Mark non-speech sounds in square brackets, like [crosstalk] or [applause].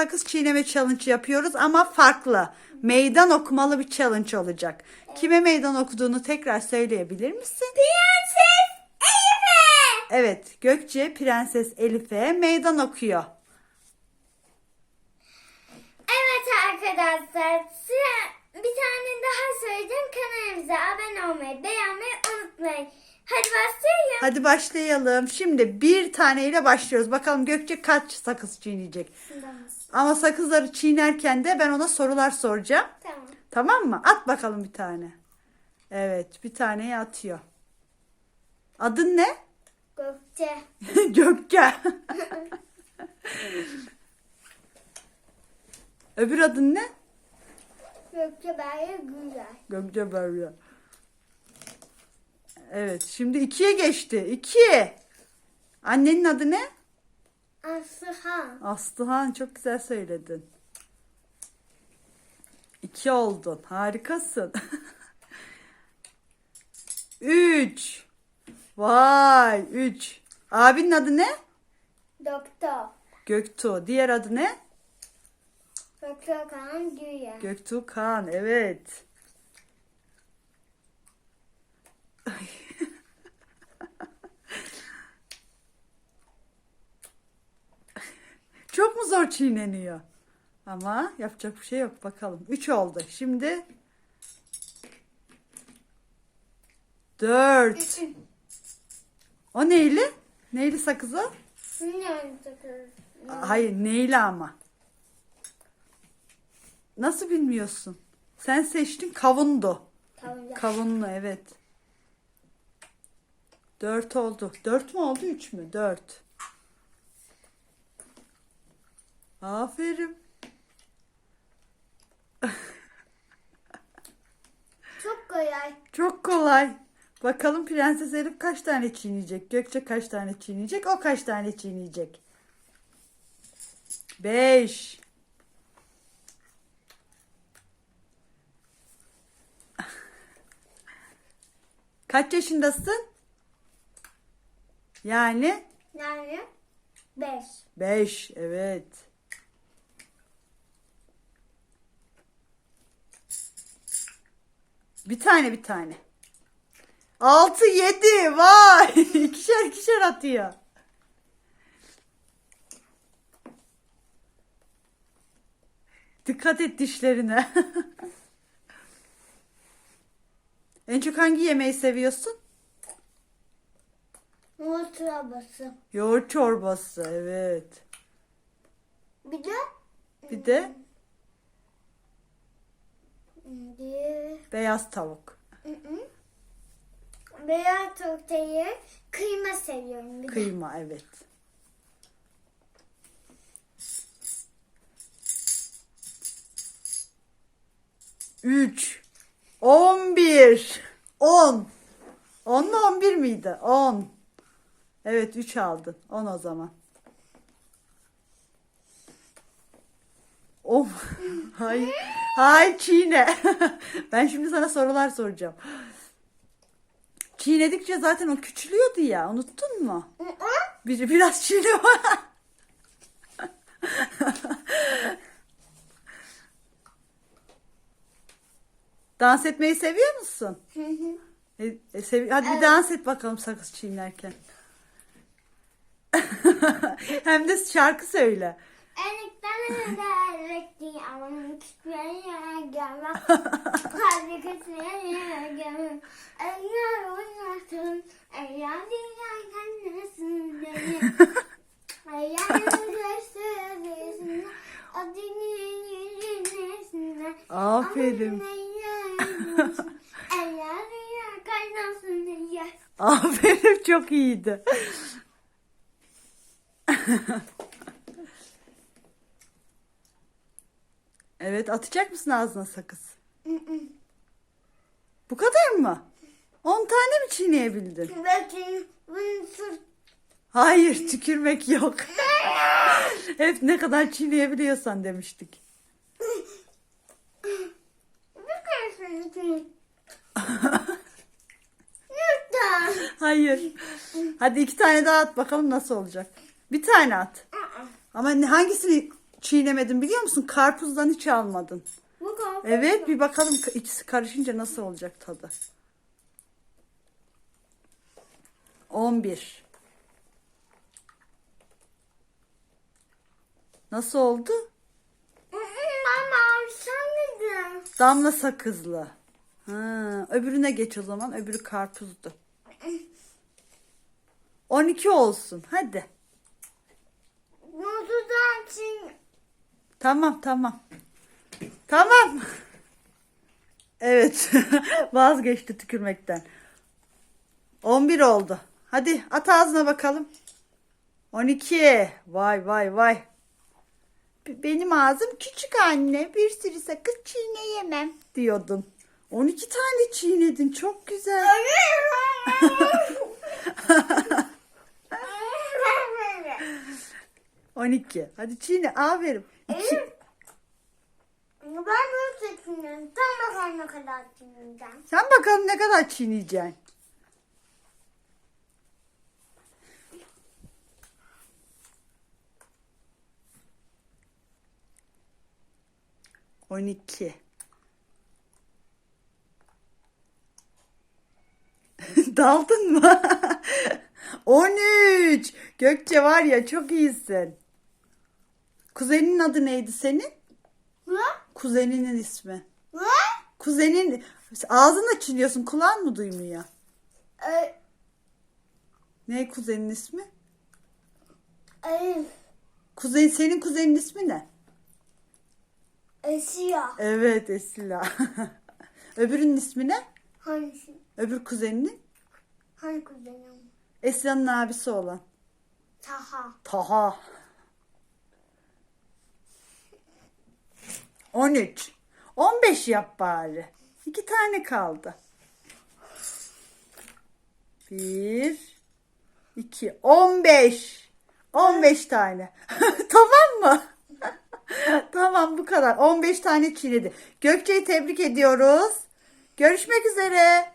sakız çiğneme challenge yapıyoruz ama farklı. Meydan okumalı bir challenge olacak. Kime meydan okuduğunu tekrar söyleyebilir misin? Prenses Elif'e. Evet, Gökçe Prenses Elif'e meydan okuyor. Evet arkadaşlar bir tane daha söyleyeceğim. Kanalımıza abone olmayı, beğenmeyi unutmayın. Hadi başlayalım. Hadi başlayalım. Şimdi bir taneyle başlıyoruz. Bakalım Gökçe kaç sakız çiğneyecek. Ama sakızları çiğnerken de ben ona sorular soracağım. Tamam. Tamam mı? At bakalım bir tane. Evet, bir taneyi atıyor. Adın ne? Gökçe. [laughs] Gökçe. [laughs] Öbür adın ne? Gökçe böyle güzel. Gökçe Berya. Evet, şimdi ikiye geçti. İki. Annenin adı ne? Aslıhan. Aslıhan çok güzel söyledin. İki oldun. Harikasın. [laughs] üç. Vay üç. Abinin adı ne? Doktor. Göktuğ. Diğer adı ne? Doktor Kaan Güya. Göktuğ Kaan. Evet. Çok mu zor çiğneniyor? Ama yapacak bir şey yok. Bakalım. Üç oldu. Şimdi dört. O neyli? Neyli sakızı? Bilmiyorum sakız. Hayır neyli ama. Nasıl bilmiyorsun? Sen seçtin kavundu. Tamam. Kavunlu evet. Dört oldu. Dört mü oldu üç mü? Dört. Aferin. Çok kolay. Çok kolay. Bakalım Prenses Elif kaç tane çiğneyecek? Gökçe kaç tane çiğneyecek? O kaç tane çiğneyecek? Beş. Kaç yaşındasın? Yani Yani beş. beş. Evet. Bir tane bir tane. Altı yedi. Vay. [laughs] ikişer ikişer atıyor. Dikkat et dişlerine. [laughs] en çok hangi yemeği seviyorsun? Nohut arabası. Yoğurt çorbası. Evet. Bir de Bir de bir beyaz tavuk. beyaz turtayı kıyma seviyorum. Bir de. Kıyma evet. Üç. On bir. On. On mu on bir miydi? On. Evet üç aldın. On o zaman. On. Hayır. Hayır çiğne. [laughs] ben şimdi sana sorular soracağım. Çiğnedikçe zaten o küçülüyordu ya. Unuttun mu? Bir, biraz çiğne [laughs] Dans etmeyi seviyor musun? E, e, sevi- Hadi bir dans et bakalım sakız çiğnerken. [laughs] Hem de şarkı söyle. [laughs] Aferin. Aferin çok iyiydi. [laughs] evet atacak mısın ağzına sakız? Bu kadar mı? 10 tane mi çiğneyebildin? Belki bunu Hayır tükürmek yok. [laughs] Hep ne kadar çiğneyebiliyorsan demiştik. bakarsın için. [laughs] Lütfen. Hayır. Hadi iki tane daha at bakalım nasıl olacak. Bir tane at. Ama ne- hangisini çiğnemedin biliyor musun? Karpuzdan hiç almadın. Bu korkunç. Evet bir bakalım ikisi karışınca nasıl olacak tadı. 11. Nasıl oldu? Sen dedin. Damla sakızlı. Ha, öbürüne geç o zaman. Öbürü karpuzdu. [laughs] 12 olsun. Hadi. Mutludan için Tamam tamam. Tamam. Evet. [laughs] Vazgeçti tükürmekten. 11 oldu. Hadi at ağzına bakalım. 12. Vay vay vay. Benim ağzım küçük anne. Bir sürü sakız çiğneyemem diyordun. 12 tane çiğnedin. Çok güzel. [laughs] 12. Hadi çiğne. Aferin. İki. Ben bunu çekmiyorum. Tam bakalım ne kadar çekeceğim. Sen bakalım ne kadar çiğneyeceksin. On iki. [laughs] Daldın mı? [laughs] On üç. Gökçe var ya çok iyisin. Kuzeninin adı neydi senin? Ne? Kuzeninin ismi. Ne? Kuzenin ağzını çiğniyorsun kulağın mı duymuyor? Ee, Ne kuzenin ismi? Elif. Kuzey senin kuzenin ismi ne? Esya. Evet Esila. [laughs] Öbürünün ismi ne? Hangisi? Öbür kuzeninin? Hangi kuzenim? Esila'nın abisi olan. Taha. Taha. 13. 15 yap bari. İki tane kaldı. Bir, iki, 15. 15 tane. [laughs] tamam mı? [laughs] tamam bu kadar. 15 tane çiğnedi. Gökçe'yi tebrik ediyoruz. Görüşmek üzere.